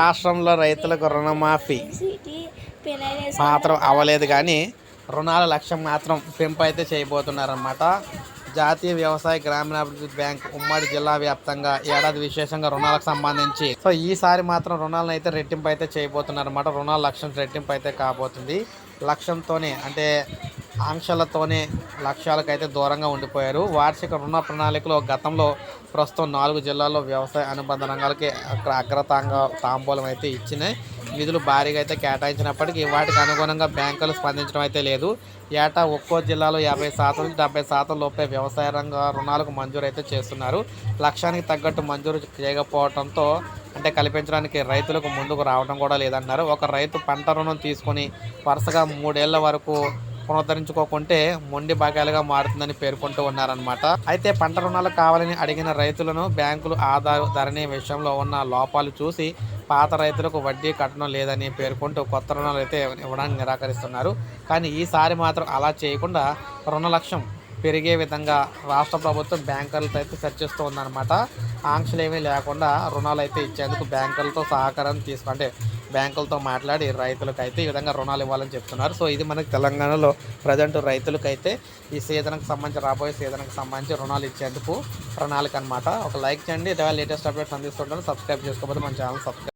రాష్ట్రంలో రైతులకు రుణమాఫీ మాత్రం అవ్వలేదు కానీ రుణాల లక్ష్యం మాత్రం పెంపు అయితే చేయబోతున్నారన్నమాట. జాతీయ వ్యవసాయ గ్రామీణాభివృద్ధి బ్యాంక్ ఉమ్మడి జిల్లా వ్యాప్తంగా ఏడాది విశేషంగా రుణాలకు సంబంధించి. సో ఈసారి మాత్రం రుణాలను అయితే రెట్టింపు అయితే చేయబోతున్నారన్నమాట. రుణాల లక్ష్యం రెట్టింపు అయితే కాబోతుంది. లక్ష్యంతోనే అంటే ఆంక్షలతోనే లక్ష్యాలకైతే దూరంగా ఉండిపోయారు. వార్షిక రుణ ప్రణాళికలో గతంలో ప్రస్తుతం నాలుగు జిల్లాల్లో వ్యవసాయ అనుబంధ రంగాలకి అక్కడ అగ్రతాంగా తాంబూలం అయితే ఇచ్చినాయి. నిధులు భారీగా అయితే కేటాయించినప్పటికీ వాటికి అనుగుణంగా బ్యాంకులు స్పందించడం అయితే లేదు. ఏటా ఒక్కో జిల్లాలో యాభై శాతం నుంచి డెబ్బై శాతం లోపే వ్యవసాయ రంగ రుణాలకు మంజూరు అయితే చేస్తున్నారు. లక్ష్యానికి తగ్గట్టు మంజూరు చేయకపోవడంతో అంటే కల్పించడానికి రైతులకు ముందుకు రావడం కూడా లేదన్నారు. ఒక రైతు పంట రుణం తీసుకొని వరుసగా మూడేళ్ళ వరకు పునరుద్ధరించుకోకుంటే మొండి భాగాలుగా మారుతుందని పేర్కొంటూ ఉన్నారనమాట అయితే పంట రుణాలు కావాలని అడిగిన రైతులను బ్యాంకులు ఆధారు ధరణి విషయంలో ఉన్న లోపాలు చూసి పాత రైతులకు వడ్డీ కట్టడం లేదని పేర్కొంటూ కొత్త రుణాలు అయితే ఇవ్వడానికి నిరాకరిస్తున్నారు. కానీ ఈసారి మాత్రం అలా చేయకుండా రుణ లక్ష్యం పెరిగే విధంగా రాష్ట్ర ప్రభుత్వం బ్యాంకర్లతో అయితే చర్చిస్తూ ఉందన్నమాట. ఆంక్షలు ఏమీ లేకుండా రుణాలు అయితే ఇచ్చేందుకు బ్యాంకులతో సహకారం తీసుకుంటే బ్యాంకులతో మాట్లాడి రైతులకు అయితే ఈ విధంగా రుణాలు ఇవ్వాలని చెప్తున్నారు. సో ఇది మనకి తెలంగాణలో ప్రజెంట్ రైతులకైతే ఈ సీజన్కి సంబంధించి రాబోయే సీజన్కి సంబంధించి రుణాలు ఇచ్చేందుకు ప్రణాళిక అనమాట ఒక లైక్ చేయండి. ఇటీవల లేటెస్ట్ అప్డేట్స్ అందిస్తుంటాను సబ్స్క్రైబ్ చేసుకోకపోతే మన ఛానల్ సబ్స్క్రైబ్